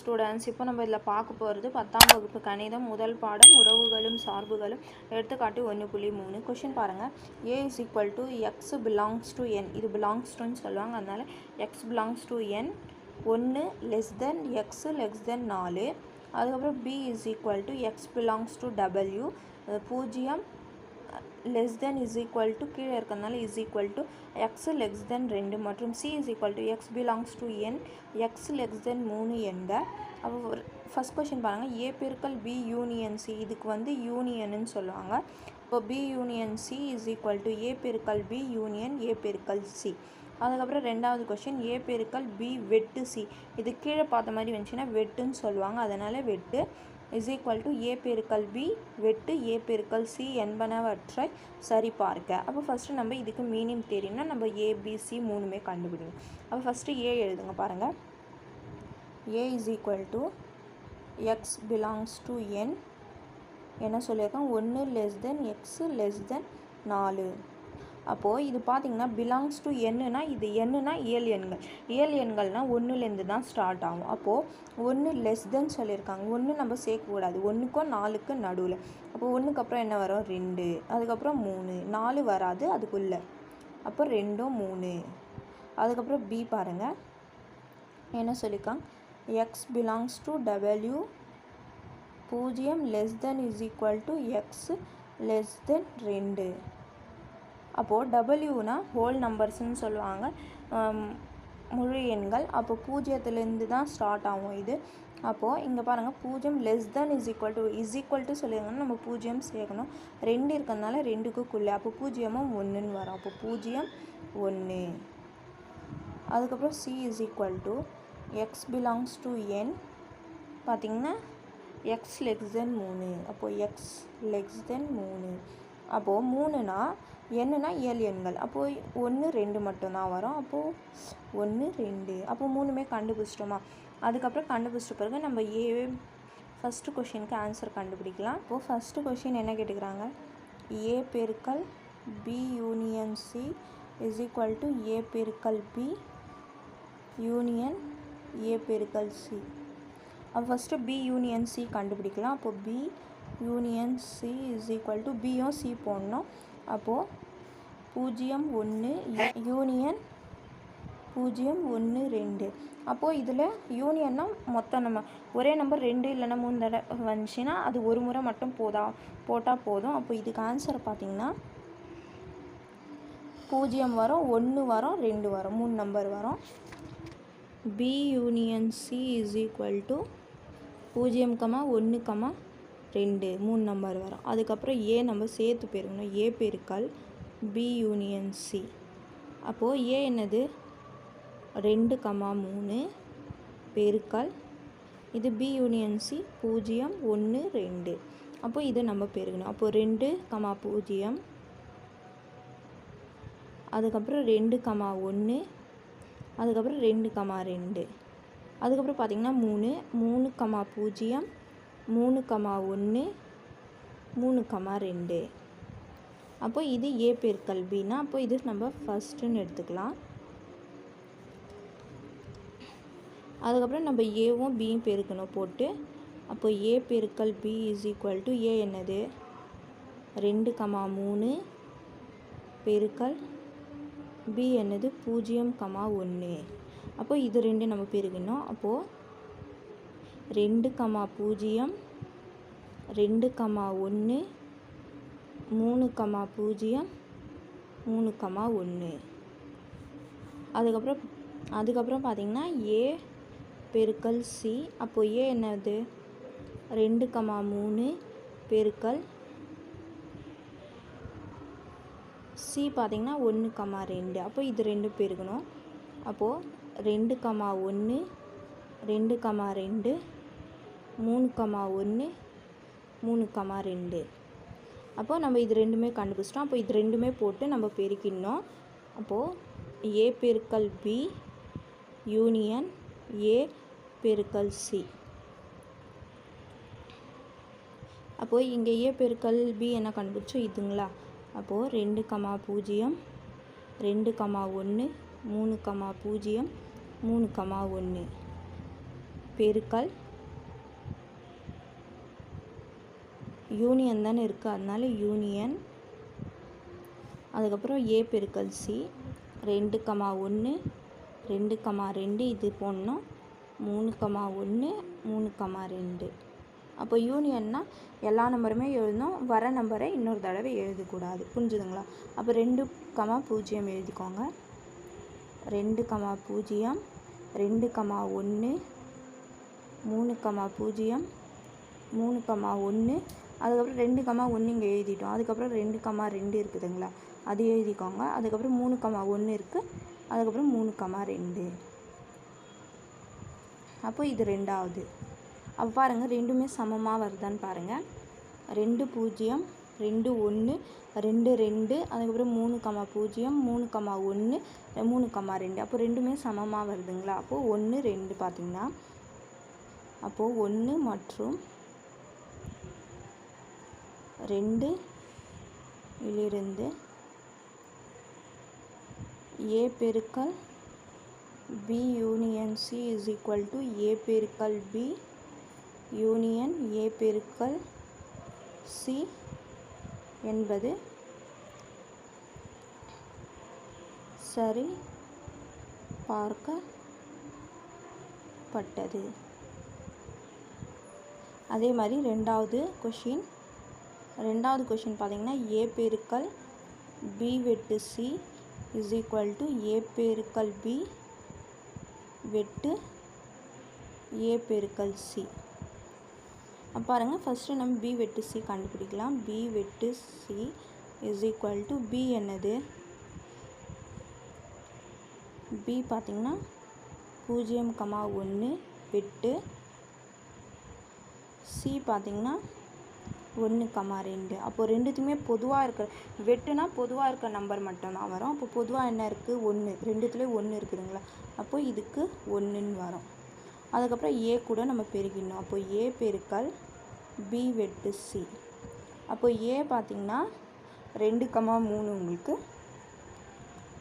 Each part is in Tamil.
ஸ்டூடெண்ட்ஸ் இப்போ நம்ம இதில் பார்க்க போகிறது பத்தாம் வகுப்பு கணிதம் முதல் பாடம் உறவுகளும் சார்புகளும். எடுத்துக்காட்டு ஒன்று புள்ளி மூணு. கொஷின் பாருங்கள் A is equal to x belongs to N இது பிலாங்ஸ் டுன்னு சொல்லுவாங்க. அதனால் எக்ஸ் பிலாங்ஸ் டு என் ஒன்று less than x less than நாலு. அதுக்கப்புறம் B is equal to x belongs to W பூஜ்ஜியம் less than is equal to கீழே இருக்கிறதுனால is equal to x less than ரெண்டு மற்றும் C is equal to x belongs to N x less than மூணு என்க அப்போ ஃபஸ்ட் கொஷின் பாருங்கள் ஏ பெருக்கல் பி யூனியன் சி இதுக்கு வந்து யூனியன்னு சொல்லுவாங்க. இப்போ B union C is equal to A பெருக்கல் பி யூனியன் ஏ பெருக்கல் சி அதுக்கப்புறம் ரெண்டாவது கொஷின் ஏ பெருக்கல் பி வெட்டு சி இது கீழே பார்த்த மாதிரி வந்துச்சுன்னா வெட்டுன்னு சொல்லுவாங்க. அதனால் வெட்டு. இஸ் ஈக்குவல் டு ஏ பெருக்கல் பி வெட்டு ஏ பெருக்கல் சி என்பனவற்றை சரிபார்க்க. அப்போ ஃபஸ்ட்டு நம்ம இதுக்கு மீனிங் தெரியும்னா நம்ம ஏபிசி மூணுமே கண்டுபிடிக்கணும் அப்போ ஃபஸ்ட்டு ஏ எழுதுங்க பாருங்கள் A is equal to x belongs to N என்ன சொல்லியிருக்கோம்? ஒன்று less than x less than நாலு. அப்போது இது பார்த்திங்கன்னா பிலாங்ஸ் டு என்னுனா இது என்னன்னா இயல் எண்கள். இயல் எண்கள்னால் ஒன்றுலேருந்து தான் ஸ்டார்ட் ஆகும். அப்போது ஒன்று லெஸ் தென் சொல்லியிருக்காங்க ஒன்று நம்ம சேர்க்கக்கூடாது ஒன்றுக்கும் நாலுக்கு நடுவில். அப்போ ஒன்றுக்கு அப்புறம் என்ன வரும்? ரெண்டு. அதுக்கப்புறம் மூணு. நாலு வராது அதுக்குள்ளே. அப்போ ரெண்டும் மூணு. அதுக்கப்புறம் பி பாருங்கள் என்ன சொல்லியிருக்காங்க எக்ஸ் பிலாங்ஸ் டு டபிள்யூ பூஜ்ஜியம் less than is equal to x less than ரெண்டு. அப்போது டபுள்யூனா ஹோல் நம்பர்ஸ்னு சொல்லுவாங்க. முழு எண்கள். அப்போ பூஜ்ஜியத்துலேருந்து தான் ஸ்டார்ட் ஆகும் இது. அப்போது இங்கே பாருங்கள் பூஜ்ஜியம் less than is equal to is equal to சொல்லியிருங்கன்னா நம்ம பூஜ்ஜியம் சேர்க்கணும். ரெண்டு இருக்கிறதுனால ரெண்டுக்குள்ளே அப்போ பூஜ்ஜியமும் ஒன்றுன்னு வரும். அப்போ பூஜ்ஜியம் ஒன்று அதுக்கப்புறம் C is equal to x belongs to N பார்த்திங்கன்னா எக்ஸ் லெக்ஸ் தென் மூணு. அப்போது எக்ஸ் லெக்ஸ் தென் மூணு. அப்போது மூணுனா என்னன்னா ஏழு எண்கள். அப்போது ஒன்று ரெண்டு மட்டும்தான் வரும். அப்போது ஒன்று ரெண்டு. அப்போ மூணுமே கண்டுபிடிச்சிட்டோமா? அதுக்கப்புறம் கண்டுபிடிச்சிட்ட பிறகு நம்ம ஏ ஃபஸ்ட்டு கொஷினுக்கு ஆன்சர் கண்டுபிடிக்கலாம். இப்போது ஃபஸ்ட்டு கொஷின் என்ன கேட்டுக்கிறாங்க? ஏ பெருக்கல் B union C is equal to A பெருக்கல் பி யூனியன் ஏ பெருக்கல் சி அப்போ ஃபஸ்ட்டு பி யூனியன் சி கண்டுபிடிக்கலாம். அப்போது B union C is equal to பியும் சி போடணும். அப்போது பூஜ்ஜியம் ஒன்று யூனியன் பூஜ்ஜியம் ஒன்று ரெண்டு. அப்போது இதில் யூனியன்னா மொத்தம் நம்ம ஒரே நம்பர் ரெண்டு இல்லைன்னா மூணு தடவை வந்துச்சுன்னா அது ஒரு முறை மட்டும் போதா போட்டால் போதும். அப்போ இதுக்கு ஆன்சர் பார்த்திங்கன்னா பூஜ்ஜியம் வரும் ஒன்று வரும் ரெண்டு வரும் மூணு நம்பர் வரும். B union C is equal to பூஜ்ஜியம் கமா ஒன்று கமா ரெண்டு மூணு நம்பர் வரும். அதுக்கப்புறம் ஏ நம்ம சேர்த்து பெருக்கணும். ஏ பெருக்கல் பி யூனியன் சி. அப்போது ஏ என்னது? ரெண்டு கமா மூணு பெருக்கல். இது பி யூனியன் சி பூஜ்ஜியம் ஒன்று ரெண்டு. அப்போது இதை நம்ம பெருகணும். அப்போது ரெண்டு கமா பூஜ்ஜியம். அதுக்கப்புறம் ரெண்டு கமா ஒன்று அதுக்கப்புறம் ரெண்டு கமா ரெண்டு. அதுக்கப்புறம் பார்த்திங்கன்னா மூணு. மூணு கமா பூஜ்ஜியம். மூணு கமா ஒன்று மூணு கமா ரெண்டு. அப்போ இது ஏ பெருக்கல் பின்னா அப்போ இது நம்ம ஃபஸ்ட்டுன்னு எடுத்துக்கலாம். அதுக்கப்புறம் நம்ம ஏவும் பியும் பெருக்கணும் போட்டு அப்போ ஏ பெருக்கல் B is equal to A என்னது? ரெண்டு கமா மூணு பெருக்கல் பி என்னது? பூஜ்ஜியம் கமா ஒன்று. அப்போ இது ரெண்டு நம்ம பெருக்கணும் அப்போது ரெண்டு கமா பூஜ்ஜியம் ரெண்டு கமா ஒன்று மூணு கமா பூஜ்ஜியம் மூணு கமா ஒன்று. அதுக்கப்புறம் அதுக்கப்புறம் பார்த்திங்கன்னா ஏ பெருக்கல் சி. அப்போது ஏ என்னது? ரெண்டு கமா மூணு பெருக்கல் சி பார்த்திங்கன்னா ஒன்று கமா ரெண்டு. அப்போ இது ரெண்டு பெருக்கணும். அப்போது ரெண்டு கமா ஒன்று ரெண்டு கமா ரெண்டு மூணு கமா ஒன்று மூணு கமா ரெண்டு. அப்போது நம்ம இது ரெண்டுமே கண்டுபிடிச்சிட்டோம். அப்போ இது ரெண்டுமே போட்டு நம்ம பெருக்கிடணும். அப்போது ஏ பெருக்கல் பி யூனியன் ஏ பெருக்கல் சி அப்போது இங்கே ஏ பெருக்கல் பி என்ன கண்டுபிடிச்சோம்? இதுங்களா? அப்போது ரெண்டு கமா பூஜ்ஜியம் ரெண்டு கமா ஒன்று மூணு கமா பூஜ்ஜியம் மூணு கமா ஒன்று பெருக்கல் யூனியன் தானே இருக்குது அதனால யூனியன். அதுக்கப்புறம் ஏ பெருக்கல் சி. ரெண்டு கமா ஒன்று ரெண்டு கமா ரெண்டு இது போடணும். மூணு கமா ஒன்று மூணு கமா ரெண்டு. அப்போ யூனியன்னா எல்லா நம்பருமே எழுதணும். வர நம்பரை இன்னொரு தடவை எழுதக்கூடாது. புரிஞ்சுதுங்களா? அப்போ ரெண்டு கமா பூஜ்ஜியம் எழுதிக்கோங்க. ரெண்டு கமா பூஜ்ஜியம் ரெண்டு கமா ஒன்று மூணு கமா பூஜ்ஜியம் மூணு கமா ஒன்று அதுக்கப்புறம் ரெண்டு கமா ஒன்று இங்கே எழுதிட்டோம். அதுக்கப்புறம் ரெண்டு கமா ரெண்டு இருக்குதுங்களா? அது எழுதிக்கோங்க. அதுக்கப்புறம் மூணு கம்மா ஒன்று இருக்குது அதுக்கப்புறம் மூணு கமா ரெண்டு. அப்போ இது ரெண்டாவது. அப்போ பாருங்கள் ரெண்டுமே சமமாக வருதான்னு பாருங்கள் ரெண்டு பூஜ்ஜியம் ரெண்டு ஒன்று ரெண்டு ரெண்டு அதுக்கப்புறம் மூணு கமா பூஜ்ஜியம் மூணு கமா ஒன்று மூணு கமா ரெண்டு. அப்போ ரெண்டுமே சமமாக வருதுங்களா? அப்போது ஒன்று ரெண்டு பார்த்திங்கன்னா அப்போது ஒன்று மற்றும் ரெண்டு இலிருந்து ஏ பெருக்கல் B union C is equal to A பெருக்கல் பி யூனியன் ஏ பெருக்கல் சி என்பது சரி பார்க்கப்பட்டது அதே மாதிரி ரெண்டாவது கொஷின் ரெண்டாவது கொஷின் பார்த்தீங்கன்னா ஏ பெருக்கல் பி வெட்டு C is equal to A பெருக்கல் பி வெட்டு ஏ பெருக்கல் சி பாருங்கள் ஃபஸ்ட்டு நம்ம பி வெட்டு சி கண்டுபிடிக்கலாம். பி வெட்டு C is equal to B என்னது? பி பார்த்திங்கன்னா பூஜ்ஜியம் கமா ஒன்று வெட்டு சி பார்த்திங்கன்னா ஒன்று கமா ரெண்டு. அப்போது ரெண்டுத்துக்குமே பொதுவாக இருக்கிற வெட்டுனா பொதுவாக இருக்க நம்பர் மட்டும்தான் வரும். அப்போ பொதுவாக என்ன இருக்குது ஒன்று ரெண்டுத்துலேயும் ஒன்று இருக்குதுங்களா? அப்போ இதுக்கு ஒன்றுன்னு வரும். அதுக்கப்புறம் ஏ கூட நம்ம பெருகிடணும். அப்போ ஏ பெருக்கல் பி வெட்டு சி அப்போ ஏ பார்த்திங்கன்னா ரெண்டு கமா மூணு உங்களுக்கு.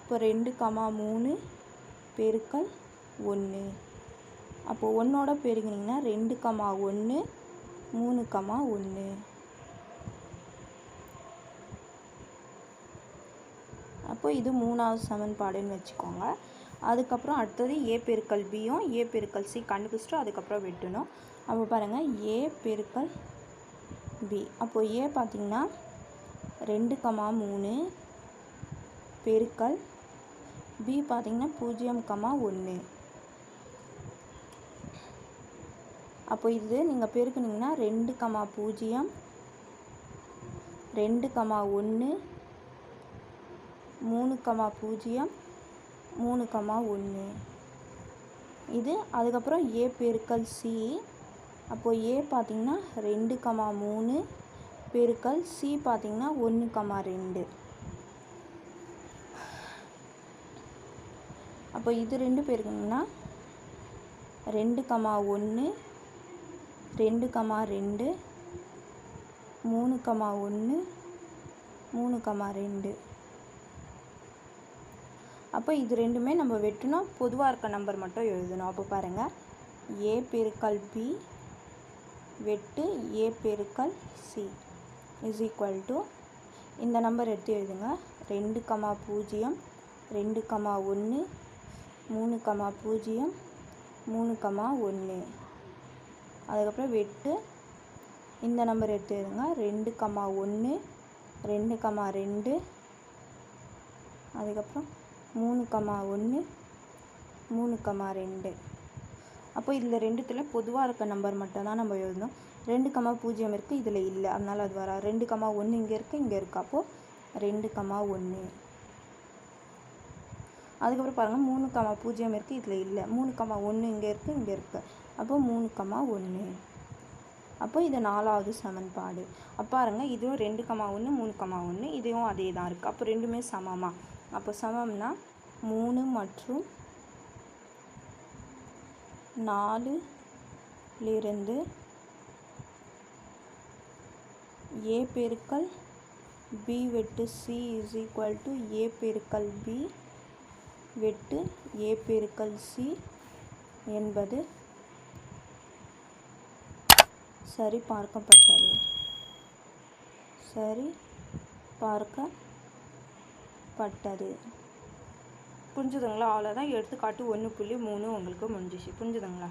இப்போ ரெண்டு கமா மூணு பெருக்கல் ஒன்று அப்போது ஒன்றோட பெருகினீங்கன்னா ரெண்டு கமா ஒன்று மூணு கமா ஒன்று அப்போ இது மூணாவது சமன்பாடுன்னு வச்சுக்கோங்க. அதுக்கப்புறம் அடுத்தது ஏ பெருக்கல் பியும் ஏ பெருக்கல் சி கண்டுபிடிச்சிட்டு அதுக்கப்புறம் வெட்டணும். அப்போ பாருங்கள் ஏ பெருக்கல் பி அப்போது ஏ பார்த்திங்கன்னா ரெண்டு கமா மூணு பெருக்கல் பி பார்த்திங்கன்னா பூஜ்ஜியம் கமா ஒன்று. அப்போ இது நீங்கள் பெருக்குனிங்கன்னா ரெண்டு கமா பூஜ்ஜியம் ரெண்டு கமா ஒன்று மூணு கமா பூஜ்ஜியம் மூணு கமா ஒன்று. இது அதுக்கப்புறம் ஏ பெருக்கல் சி அப்போது ஏ பார்த்திங்கன்னா ரெண்டு கமா மூணு பெருக்கல் சி பார்த்திங்கன்னா ஒன்று கமா ரெண்டு. அப்போ இது ரெண்டு பேருக்குங்கன்னா ரெண்டு கமா ஒன்று ரெண்டு கமா ரெண்டு மூணு கமா ஒன்று மூணு கமா ரெண்டு. அப்போ இது ரெண்டுமே நம்ம வெட்டணும் பொதுவாக இருக்க நம்பர் மட்டும் எழுதணும். அப்போ பாருங்கள் ஏ பெருக்கல் பி வெட்டு ஏ பெருக்கல் சி இஸ் ஈக்குவல் டு இந்த நம்பர் எடுத்து எழுதுங்க. ரெண்டு கமா பூஜ்ஜியம் ரெண்டு கமா ஒன்று மூணு கமா பூஜ்ஜியம் மூணு கமா ஒன்று அதுக்கப்புறம் வெட்டு. இந்த நம்பர் எடுத்து எழுதுங்க. ரெண்டு கமா ஒன்று ரெண்டு கமா ரெண்டு. அதுக்கப்புறம் மூணு கமா ஒன்று மூணு கமா ரெண்டு. அப்போ இதில் ரெண்டுத்தில் பொதுவாக இருக்க நம்பர் மட்டும்தான் நம்ம எழுதணும். ரெண்டு கமா பூஜ்ஜியம் இருக்குது இதில் இல்லை. அதனால் அது வரா ரெண்டு கமா ஒன்று இங்கே இருக்குது இங்கே இருக்குது அப்போது ரெண்டு கமா ஒன்று அதுக்கப்புறம் பாருங்கள் மூணு கமா பூஜ்ஜியம் இருக்குது இதில் இல்லை. மூணு கமா ஒன்று இங்கே இருக்குது இங்கே இருக்குது அப்போ மூணு கமா ஒன்று அப்போ இது நாலாவது சமன்பாடு. அப்போ பாருங்க இதுவும் ரெண்டு கமா ஒன்று மூணு கமா ஒன்று இதுவும் அதே தான் இருக்குது அப்போ ரெண்டுமே சமமாக அப்போ சமம்னா மூணு மற்றும் நாலுலிருந்து ஏ பெருக்கல் பி வெட்டு C is equal to A பெருக்கல் பி வெட்டு ஏ பெருக்கல் சி என்பது சரி பார்க்கப்பட்டது சரி பார்க்க பட்டது. புரிஞ்சுதுங்களா? அவ்வளோதான் எடுத்துக்காட்டு ஒன்று புள்ளி மூணு உங்களுக்கு முடிஞ்சிச்சு. புரிஞ்சுதுங்களா?